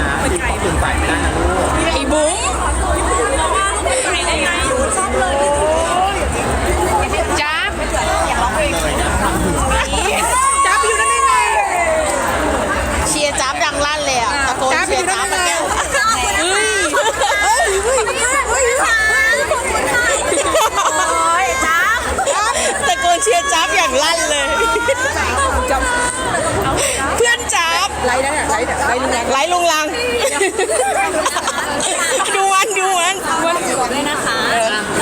นะที่ตื่นสายไม่ได้นะลูก ไอ้บุ้งพี่บุ้งมาว่าลูกไปไกลได้ไงชอบเลย ไหลลุงลัง ดูวันดูวันวันสวยเลยนะคะ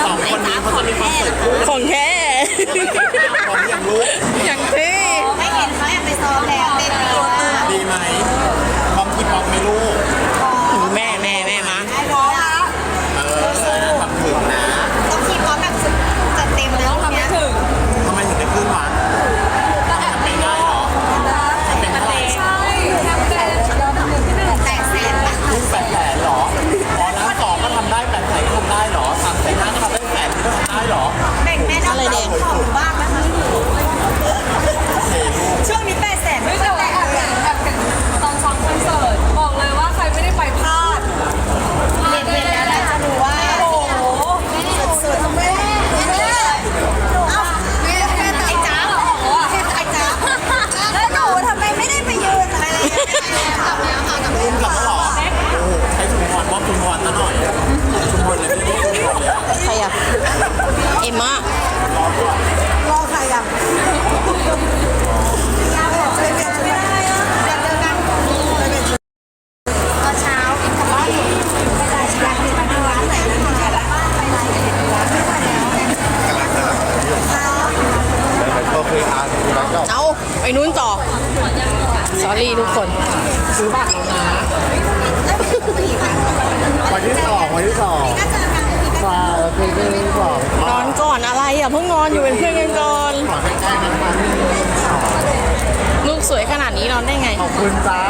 สองคนนี้เขาจะมีคอนเสิร์ค่ของแค่ของอย่างรู้อย่างที่ไม่เห็นเขาแอบไปซ้อมแล้วเต็นตัวดีไหมพร้อมคิดพอมไม่รู้แม่แม่แม่มา รี่ทุกคน ซื้อบัตรมาวันที่สองวันที่สองฝากเพลอที่สองนอนก่อนอะไรอะเพิ่งนอนอยู่เป็นเพื่อนกันก่อนลูกสวยขนาดนี้นอนได้ไง ขอบคุณจ้า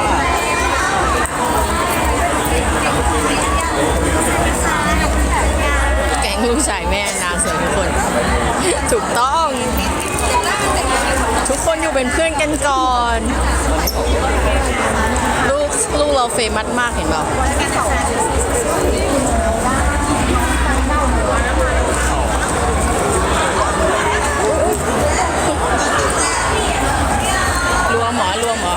แกงลูกชายแม่นาสวยทุกคน ถูกต้อง คนอยู่เป็นเพื่อนกันก่อน ลูกลูกเราเฟมัสมากเห็นเปล่ารัวหมอรัวหมอ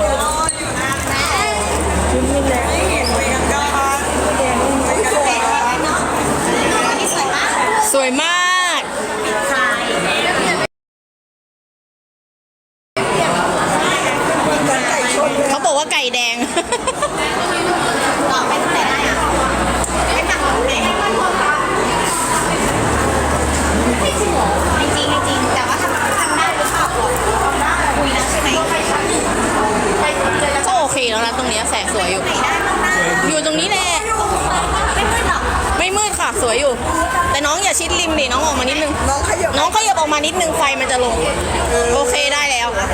สวยมาก โอเคได้แล้วค่ะ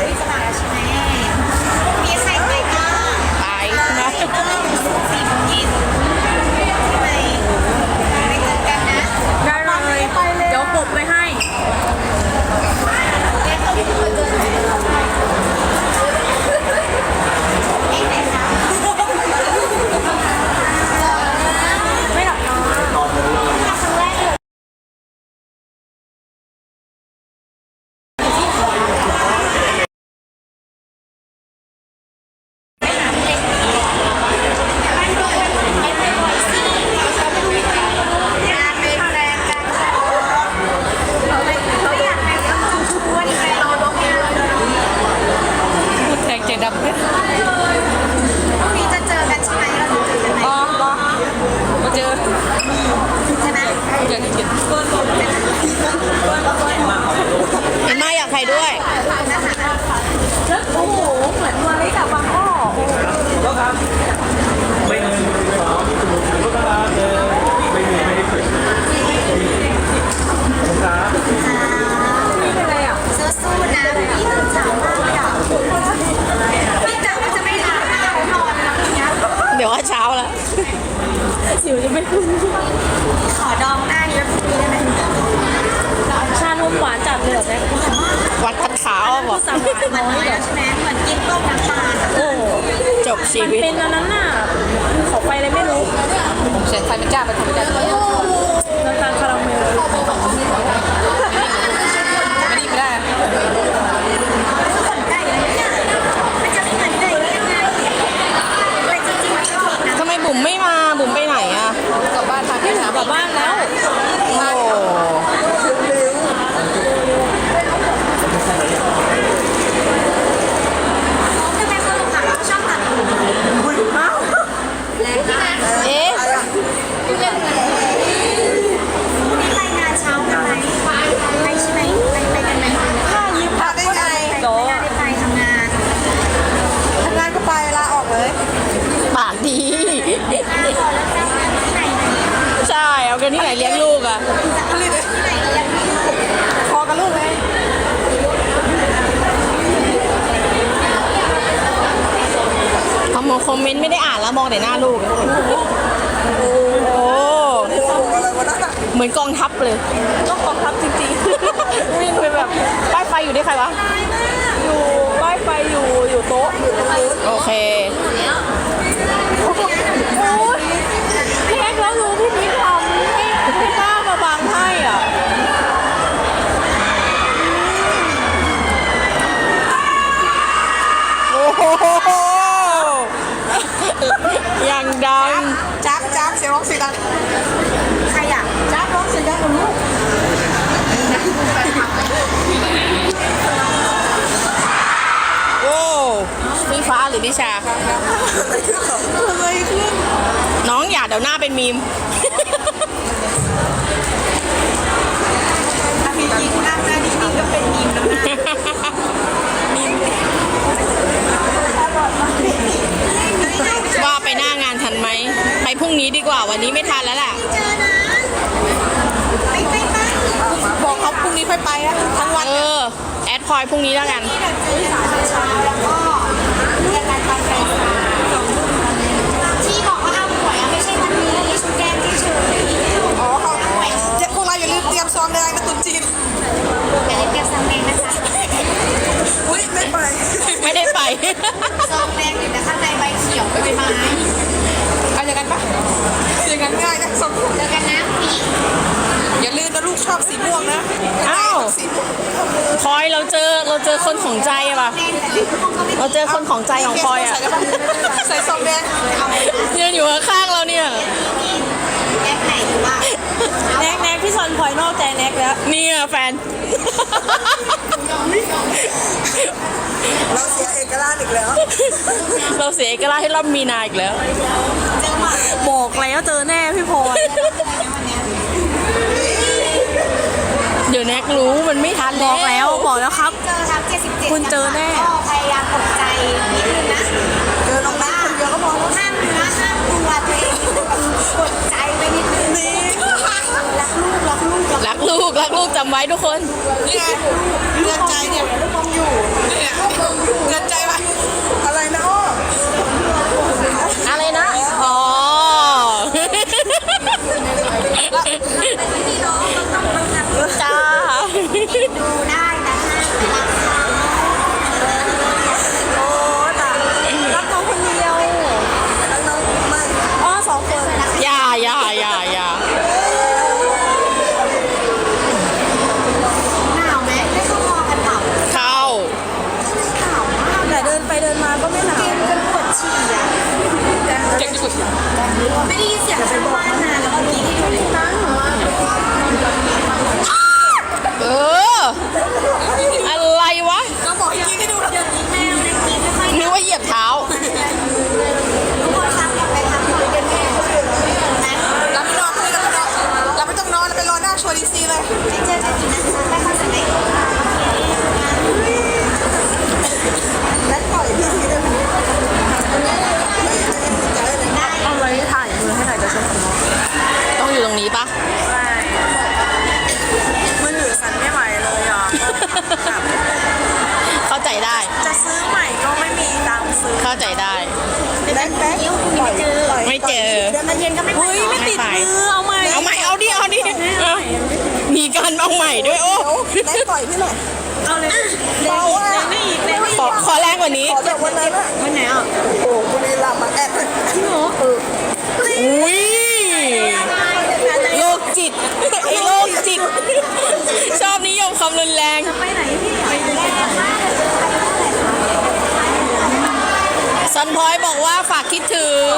ไม่กล้าไปทำกันเลยน้ำตาลคาราเมล คอมคอมเมนต์ไม่ได้อ่านแล้วมองแต่หน้าลูกอะโอ้โหอะไรวะนั่นอะเหมือนกองทัพเลย ก็กองทัพจริงวิ่งไปแบบป้ายไฟอยู่ที่ใครวะๆอยู่ป้ายไฟอยู่อยู่โต๊ะอยู่ตรงนู้นโอเคโอ้ยเค้กแล้วรู้พี่พีทำให้ให้ป้ามาบังให้อะ โอ้โห อย่างดังจักจักเสียงร้องเสียงดังใครอะจักร้องเสียงดังกับลูกโอ้พี่ฟ้าหรือดิชาอะไรขึ้นน้องอย่าเดี๋ยวหน้าเป็นมีม ไปหน้างานทันไหม ไปพรุ่งนี้ดีกว่า วันนี้ไม่ทันแล้วล่ะ บอกเขาพรุ่งนี้ค่อยไปนะทั้งวันเออ แอดพอยพรุ่งนี้แล้วกันที่บอกว่าเอาหวยอะไม่ใช่วันนี้ชุดแก้มเฉยอ๋อเขาเจ๊พวกเราอย่าลืมเตรียมซองแดงมาตุนจีนๆแต่เล่นแก้วซังแดงนะคะ อุ้ยไม่ไปไม่ได้ไป ซองแดงอยู่แต่ข้างในใบเขียวใบไม้เอาอย่างนั้นปะอย่างนั้นง่ายนะสองคน เจอกันนะปี อย่าลืมนะลูกชอบสีม่วงนะอ้าว สีม่วงพลอยเราเจอเราเจอคนของใจอะป่ะแดงแต่ไม่ต้องก็ไม่เราเจอคนของใจของพลอยอะใส่ได้ปะใส่ซองแดงยืนอยู่ข้างๆเราเนี่ยแก้มไหนหรือว่าแน็กแน็กพี่ซอนพลอยนอกใจแน็กแล้ว เนี่ยแฟน เราเสียเอกราชอีกแล้ว เราเสียเอกราชให้รอบมีนาอีกแล้ว เจอหมาบอกแล้วเจอแน่พี่พลอย ดี๋ยวแน็กรู้มันไม่ทันบแล้อกแล้ววบอกแล้วครับ เจอทั้ง77คุณเจอแน่ ก็พยายามตกใจนิดนึงนะ เจอน้องแน็กคนเดียวก็พอแล้วห้ามเนื้อห้ามตัวตัวเองกดใจไปนิดนึงรักลูกรักลูกรักรักลูก รักลูกจำไว้ทุกคน นี่ไงเตือนใจเนี่ยลูกมองอยู่เนี่ยเตือนใจปะอะไรนะอ้ออะไรนะ อ๋อพี่น้องต้องต้องทำจ้า ดูได้นะ เฮ้ยไม่ติดมือเอาใหม่เอาใหม่เอาดิเอาดิมีการเอาใหม่ด้วยโอ้ได้ต่อยพี่หน่อยเอาเลยเบาอะขอขอแรงกว่านี้ขอแบบวันนั้นอะวันไหนอะโอ้บุรีรัมย์มาแอบที่หนูเอออุ้ยโลกจิตไอ้โลคจิต ชอบนิยมความรุนแรงไปไหนพี่ไปไหนซันพอยบอกว่าฝากคิดถึง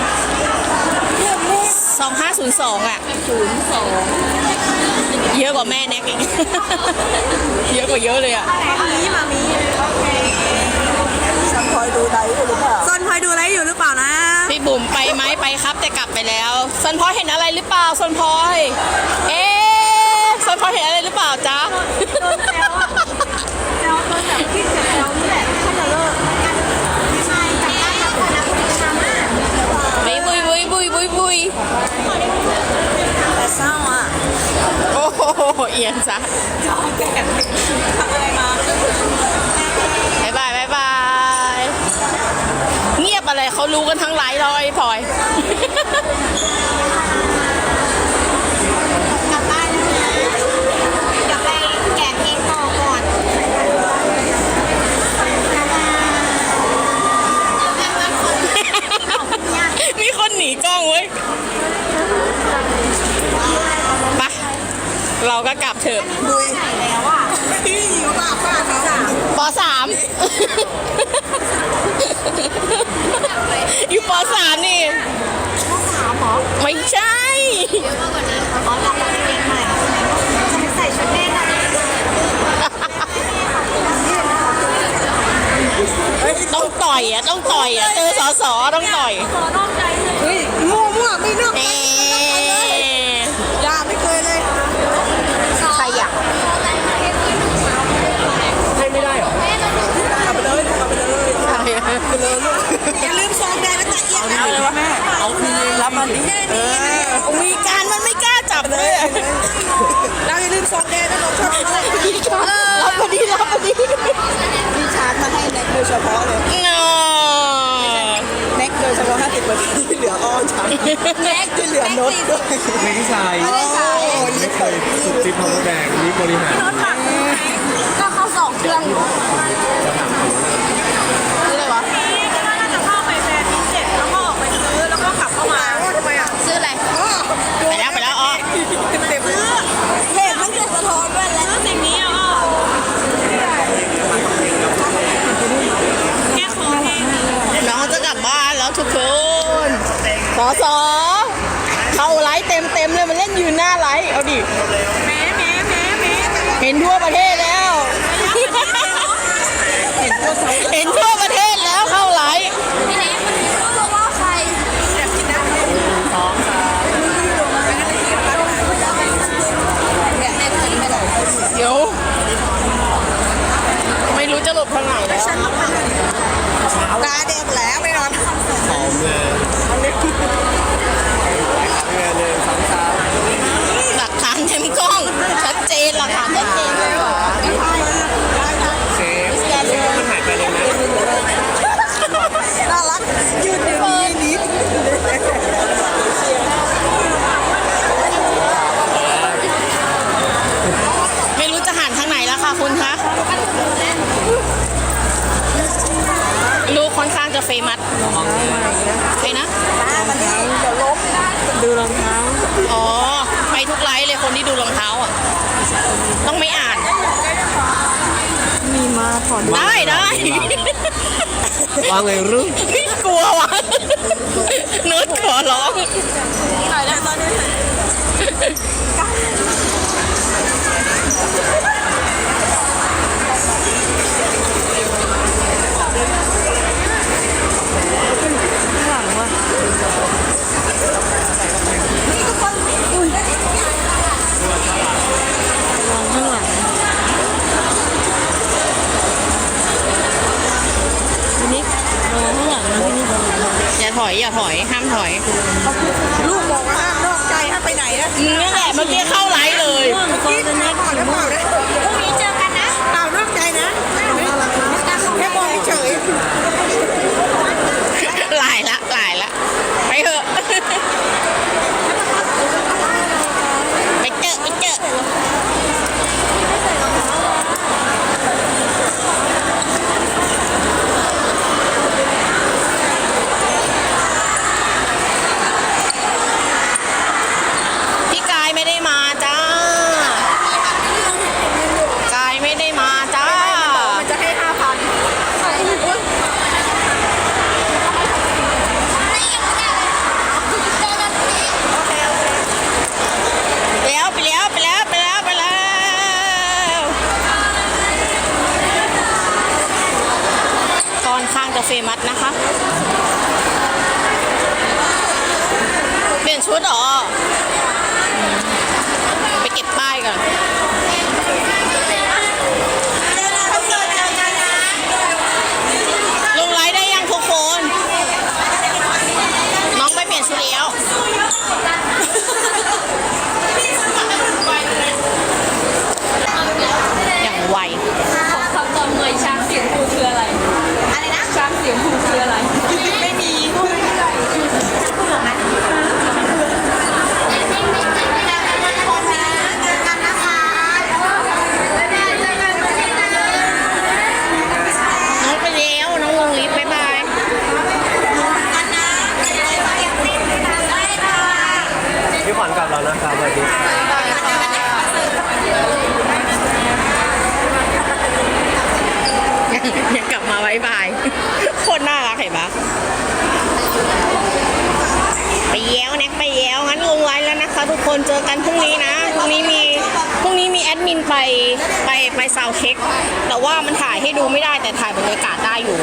502 แม่2502 อะเยอะกว่าแม่แน็กอีก เยอะกว่าเยอะเลยอะ มามีมามีซันพลอยดูไลฟ์อยู่หรือเปล่าซันพลอยดูไลฟ์อยู่หรือเปล่านะ พี่บุ๋มไปไหมไปครับแต่กลับไปแล้วซันพอยเห็นอะไรหรือเปล่าซันพอย เอ๊ะซันพอยเห็นอะไรหรือเปล่าจ๊ะ โดนแซวอะ เศร้าอะโอ้โหเอียนจ้ะจอแก่ทำอะไรมาบายบายบายบายเงียบอะไรเขารู้กันทั้งไลฟ์เอยพลอย เราก็กลับเถอะดุยแล้วอะพี่อยู่ปากป้าเขาอะปสามอยู่ปสามนี่สามหรอไม่ใช่อ๋อกลับมาเพลงใหม่จะไปใส่ชุดแม่น่ะต้องต่อยอะต้องต่อยอะเจอสอสอต้องต่อย ขอนอกใจเลยเฮ้ยมั่วมั่วไม่นอกเอ๊ อย่าลืมซองแดงนะจ๊ะเอียงนะเอาเลยวะแม่เอาคืนรับมันดิเออมีการมันไม่กล้าจับเลยอะเราอย่าลืมซองแดงนะน้องชอบอะไรรับพอดีรับพอดีมีชาร์จมาให้แน็กโดยเฉพาะเลยนอแน็กโดยเฉพาะ50เปอร์เซ็นต์ที่เหลืออ้อนชาร์จแน็กที่เหลือโน้ตด้วยไม่ใช่โอ้ยไม่เคยสุดจิ๊บของแดงนี่บริหารก็เข้าสองเครื่องอยู่ซื้ออะไรวะ ก็น่าจะเข้าไปแฟนนี้เสร็จแล้วก็ออกไปซื้อแล้วก็ขับเข้ามา ทำไมอะ ซื้ออะไร ไปแล้วไปแล้วอ๋อ เต็มๆเลยเพจมันจะสะท้อนด้วยแหละ ซื้อสิ่งนี้อะแก้คอแห้ง น้องจะกลับบ้านแล้วทุกคน สอสอเข้าไลฟ์เต็มเต็มๆเลยมันเล่นยืนหน้าไลฟ์เอาดิแม้แม้แม้แม้เห็นทั่วประเทศแล้ว เห็นทั่วประเทศแล้ว ได้ได้ว่าไงรุ่งกลัววะนุชขอร้องหน่อยแล้วตอนนี้ อย่าถอยอย่าถอยห้ามถอยลูกบอกว่าห้ามนอกใจห้ามไปไหนนะมึงนี่แหละเมื่อกี้เข้าไลฟ์เลยเมื่อกี้ก่อนแล้วเปล่านะ เฟมัสนะคะ เปลี่ยนชุดหรอ ทุกคนเจอกันพรุ่งนี้นะพรุ่งนี้มีพรุ่งนี้มีแอดมินไปไปไปซาวเค็กแต่ว่ามันถ่ายให้ดูไม่ได้แต่ถ่ายบรรยากาศได้อยู่